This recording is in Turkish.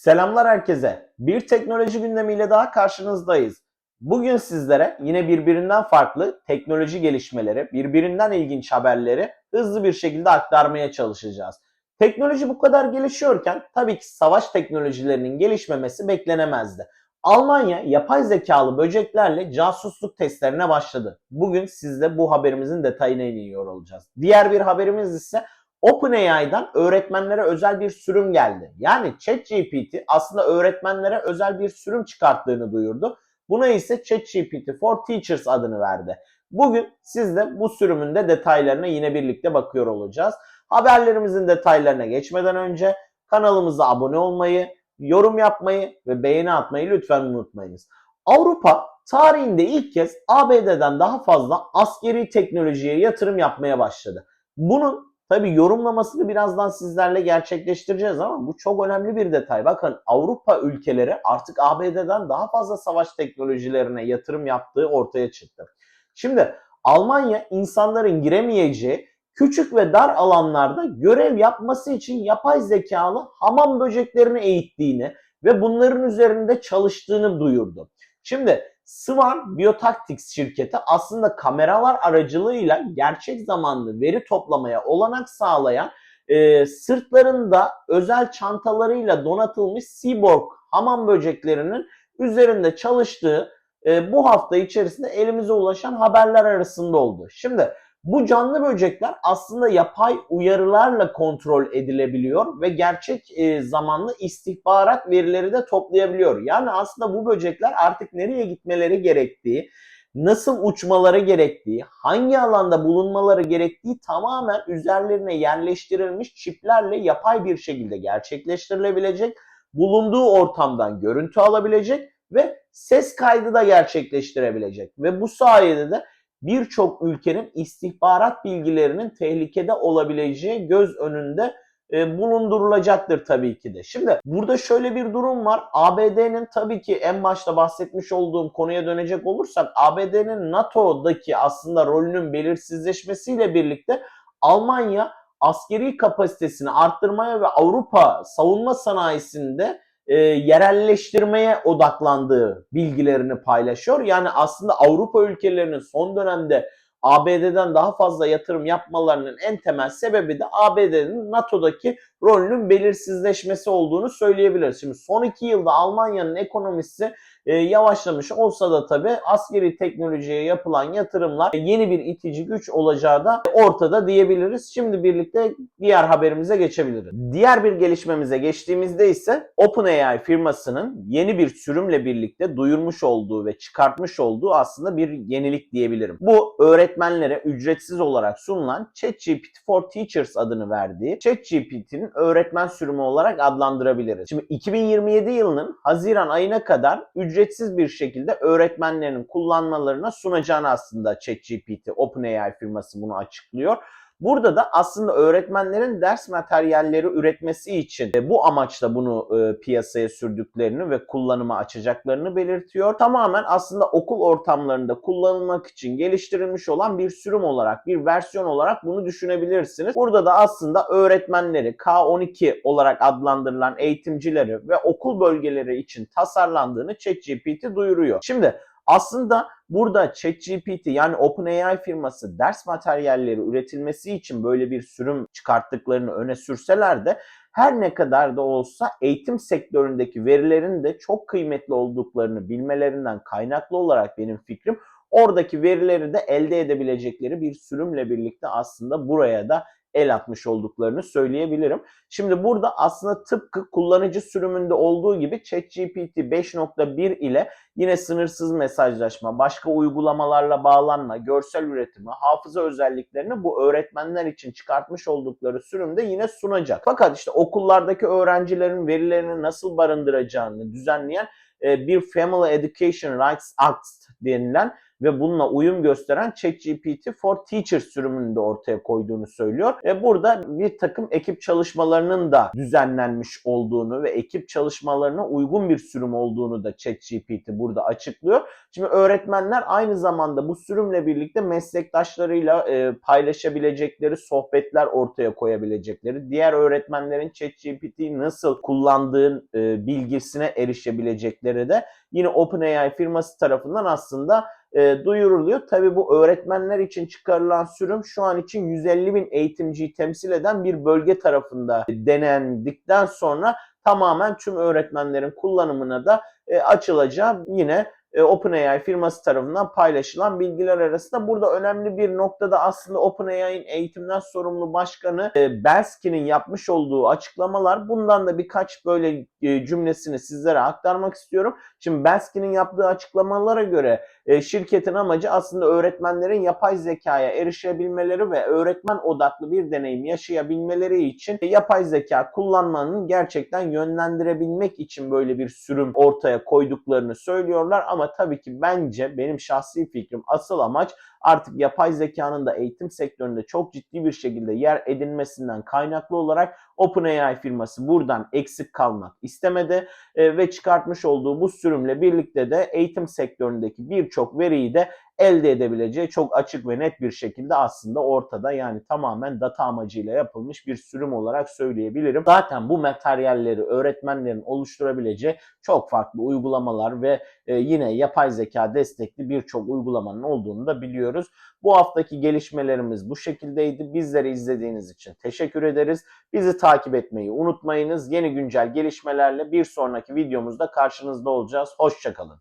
Selamlar herkese. Bir teknoloji gündemiyle daha karşınızdayız. Bugün sizlere yine birbirinden farklı teknoloji gelişmeleri, birbirinden ilginç haberleri hızlı bir şekilde aktarmaya çalışacağız. Teknoloji bu kadar gelişiyorken tabii ki savaş teknolojilerinin gelişmemesi beklenemezdi. Almanya yapay zekalı böceklerle casusluk testlerine başladı. Bugün sizde bu haberimizin detayına iniyor olacağız. Diğer bir haberimiz ise OpenAI'dan öğretmenlere özel bir sürüm geldi. Yani ChatGPT aslında öğretmenlere özel bir sürüm çıkarttığını duyurdu. Buna ise ChatGPT for Teachers adını verdi. Bugün sizde bu sürümün de detaylarına yine birlikte bakıyor olacağız. Haberlerimizin detaylarına geçmeden önce kanalımıza abone olmayı, yorum yapmayı ve beğeni atmayı lütfen unutmayınız. Avrupa tarihinde ilk kez ABD'den daha fazla askeri teknolojiye yatırım yapmaya başladı. Bunun Tabi yorumlamasını birazdan sizlerle gerçekleştireceğiz ama bu çok önemli bir detay. Bakın Avrupa ülkeleri artık ABD'den daha fazla savaş teknolojilerine yatırım yaptığı ortaya çıktı. Şimdi Almanya insanların giremeyeceği küçük ve dar alanlarda görev yapması için yapay zekalı hamam böceklerini eğittiğini ve bunların üzerinde çalıştığını duyurdu. Şimdi Swan Biotactics şirketi aslında kameralar aracılığıyla gerçek zamanlı veri toplamaya olanak sağlayan e, sırtlarında özel çantalarıyla donatılmış cyborg hamam böceklerinin üzerinde çalıştığı e, bu hafta içerisinde elimize ulaşan haberler arasında oldu. Şimdi bu canlı böcekler aslında yapay uyarılarla kontrol edilebiliyor ve gerçek e, zamanlı istihbarat verileri de toplayabiliyor. Yani aslında bu böcekler artık nereye gitmeleri gerektiği, nasıl uçmaları gerektiği, hangi alanda bulunmaları gerektiği tamamen üzerlerine yerleştirilmiş çiplerle yapay bir şekilde gerçekleştirilebilecek, bulunduğu ortamdan görüntü alabilecek ve ses kaydı da gerçekleştirebilecek ve bu sayede de birçok ülkenin istihbarat bilgilerinin tehlikede olabileceği göz önünde e, bulundurulacaktır tabii ki de. Şimdi burada şöyle bir durum var. ABD'nin tabii ki en başta bahsetmiş olduğum konuya dönecek olursak ABD'nin NATO'daki aslında rolünün belirsizleşmesiyle birlikte Almanya askeri kapasitesini arttırmaya ve Avrupa savunma sanayisinde e, yerelleştirmeye odaklandığı bilgilerini paylaşıyor. Yani aslında Avrupa ülkelerinin son dönemde ABD'den daha fazla yatırım yapmalarının en temel sebebi de ABD'nin NATO'daki rolünün belirsizleşmesi olduğunu söyleyebiliriz. Şimdi son iki yılda Almanya'nın ekonomisi e, yavaşlamış olsa da tabii askeri teknolojiye yapılan yatırımlar yeni bir itici güç olacağı da ortada diyebiliriz. Şimdi birlikte diğer haberimize geçebiliriz. Diğer bir gelişmemize geçtiğimizde ise OpenAI firmasının yeni bir sürümle birlikte duyurmuş olduğu ve çıkartmış olduğu aslında bir yenilik diyebilirim. Bu öğretmenlere ücretsiz olarak sunulan ChatGPT for Teachers adını verdiği ChatGPT'nin öğretmen sürümü olarak adlandırabiliriz. Şimdi 2027 yılının Haziran ayına kadar ücretsiz bir şekilde öğretmenlerin kullanmalarına sunacağını aslında ChatGPT, OpenAI firması bunu açıklıyor. Burada da aslında öğretmenlerin ders materyalleri üretmesi için e, bu amaçla bunu e, piyasaya sürdüklerini ve kullanıma açacaklarını belirtiyor. Tamamen aslında okul ortamlarında kullanılmak için geliştirilmiş olan bir sürüm olarak, bir versiyon olarak bunu düşünebilirsiniz. Burada da aslında öğretmenleri K12 olarak adlandırılan eğitimcileri ve okul bölgeleri için tasarlandığını ChatGPT duyuruyor. Şimdi aslında burada ChatGPT yani OpenAI firması ders materyalleri üretilmesi için böyle bir sürüm çıkarttıklarını öne sürseler de her ne kadar da olsa eğitim sektöründeki verilerin de çok kıymetli olduklarını bilmelerinden kaynaklı olarak benim fikrim oradaki verileri de elde edebilecekleri bir sürümle birlikte aslında buraya da el atmış olduklarını söyleyebilirim. Şimdi burada aslında tıpkı kullanıcı sürümünde olduğu gibi ChatGPT 5.1 ile yine sınırsız mesajlaşma, başka uygulamalarla bağlanma, görsel üretimi, hafıza özelliklerini bu öğretmenler için çıkartmış oldukları sürümde yine sunacak. Fakat işte okullardaki öğrencilerin verilerini nasıl barındıracağını düzenleyen e, bir Family Education Rights Act denilen ve bununla uyum gösteren ChatGPT for Teachers sürümünü de ortaya koyduğunu söylüyor. E, burada bir takım ekip çalışmalarının da düzenlenmiş olduğunu ve ekip çalışmalarına uygun bir sürüm olduğunu da ChatGPT burada açıklıyor. Şimdi öğretmenler aynı zamanda bu sürümle birlikte meslektaşlarıyla e, paylaşabilecekleri sohbetler ortaya koyabilecekleri, diğer öğretmenlerin ChatGPT'yi nasıl kullandığı e, bilgisine erişebilecekleri de yine OpenAI firması tarafından aslında e, duyuruluyor. Tabii bu öğretmenler için çıkarılan sürüm şu an için 150 bin eğitimciyi temsil eden bir bölge tarafında denendikten sonra tamamen tüm öğretmenlerin kullanımına da e, açılacağı yine OpenAI firması tarafından paylaşılan bilgiler arasında. Burada önemli bir noktada aslında OpenAI'nin eğitimden sorumlu başkanı e, Belsky'nin yapmış olduğu açıklamalar. Bundan da birkaç böyle e, cümlesini sizlere aktarmak istiyorum. Şimdi Belsky'nin yaptığı açıklamalara göre e, şirketin amacı aslında öğretmenlerin yapay zekaya erişebilmeleri ve öğretmen odaklı bir deneyim yaşayabilmeleri için e, yapay zeka kullanmanın gerçekten yönlendirebilmek için böyle bir sürüm ortaya koyduklarını söylüyorlar ama tabii ki bence benim şahsi fikrim asıl amaç artık yapay zekanın da eğitim sektöründe çok ciddi bir şekilde yer edinmesinden kaynaklı olarak OpenAI firması buradan eksik kalmak istemedi e, ve çıkartmış olduğu bu sürümle birlikte de eğitim sektöründeki birçok veriyi de elde edebileceği çok açık ve net bir şekilde aslında ortada. Yani tamamen data amacıyla yapılmış bir sürüm olarak söyleyebilirim. Zaten bu materyalleri öğretmenlerin oluşturabileceği çok farklı uygulamalar ve e, yine yapay zeka destekli birçok uygulamanın olduğunu da biliyoruz. Bu haftaki gelişmelerimiz bu şekildeydi. Bizleri izlediğiniz için teşekkür ederiz. Bizi takip etmeyi unutmayınız. Yeni güncel gelişmelerle bir sonraki videomuzda karşınızda olacağız. Hoşçakalın.